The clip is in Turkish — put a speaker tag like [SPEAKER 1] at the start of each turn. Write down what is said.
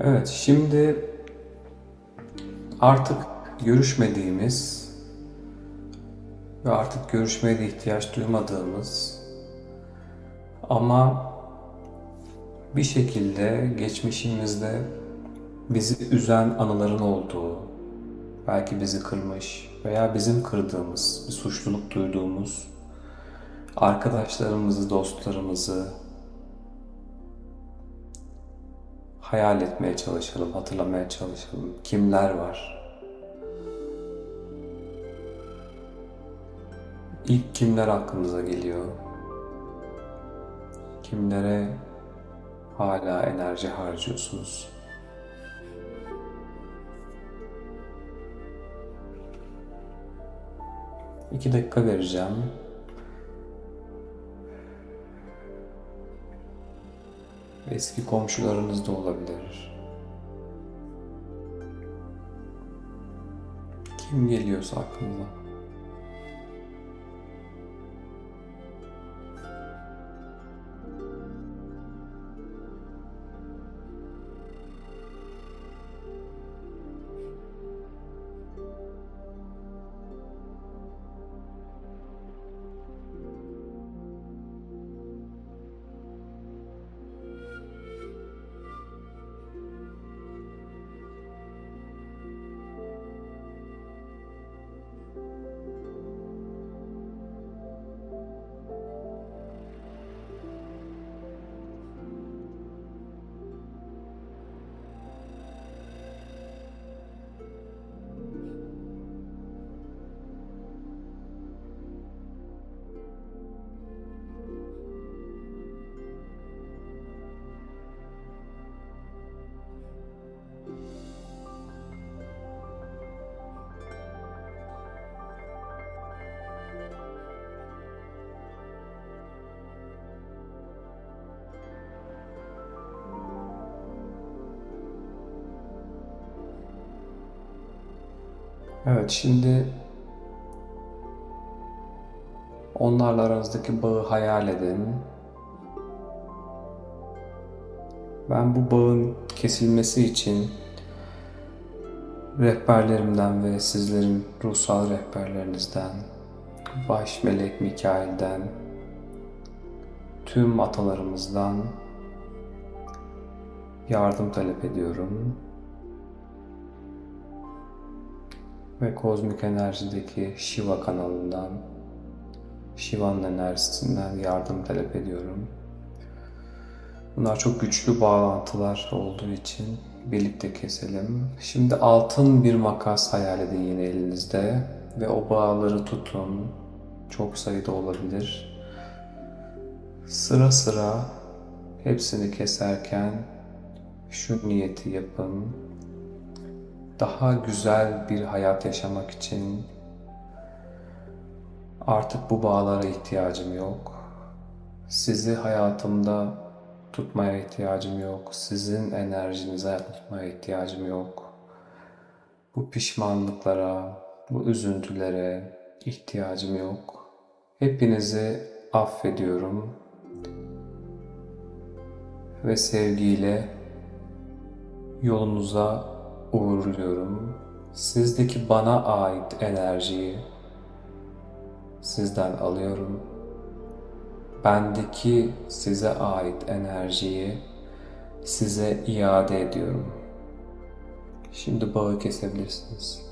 [SPEAKER 1] Evet, şimdi artık görüşmediğimiz ve artık görüşmeye de ihtiyaç duymadığımız ama bir şekilde geçmişimizde bizi üzen anıların olduğu, belki bizi kırmış veya bizim kırdığımız, bir suçluluk duyduğumuz arkadaşlarımızı, dostlarımızı hayal etmeye çalışalım, hatırlamaya çalışalım. Kimler var? İlk kimler aklınıza geliyor? Kimlere hala enerji harcıyorsunuz? İki dakika vereceğim. Eski komşularınız da olabilir. Kim geliyorsa aklınıza. Evet, şimdi onlarla aranızdaki bağı hayal edin. Ben bu bağın kesilmesi için rehberlerimden ve sizlerin ruhsal rehberlerinizden, baş melek Mikail'den, tüm atalarımızdan yardım talep ediyorum. Ve kozmik enerjideki Shiva kanalından, Shiva'nın enerjisinden yardım talep ediyorum. Bunlar çok güçlü bağlantılar olduğu için birlikte keselim. Şimdi altın bir makas hayal edin yine elinizde ve o bağları tutun. Çok sayıda olabilir. Sıra sıra hepsini keserken şu niyeti yapın daha güzel bir hayat yaşamak için artık bu bağlara ihtiyacım yok. Sizi hayatımda tutmaya ihtiyacım yok. Sizin enerjinize tutmaya ihtiyacım yok. Bu pişmanlıklara, bu üzüntülere ihtiyacım yok. Hepinizi affediyorum ve sevgiyle yolunuza uğurluyorum. Sizdeki bana ait enerjiyi sizden alıyorum. Bendeki size ait enerjiyi size iade ediyorum. Şimdi bağı kesebilirsiniz.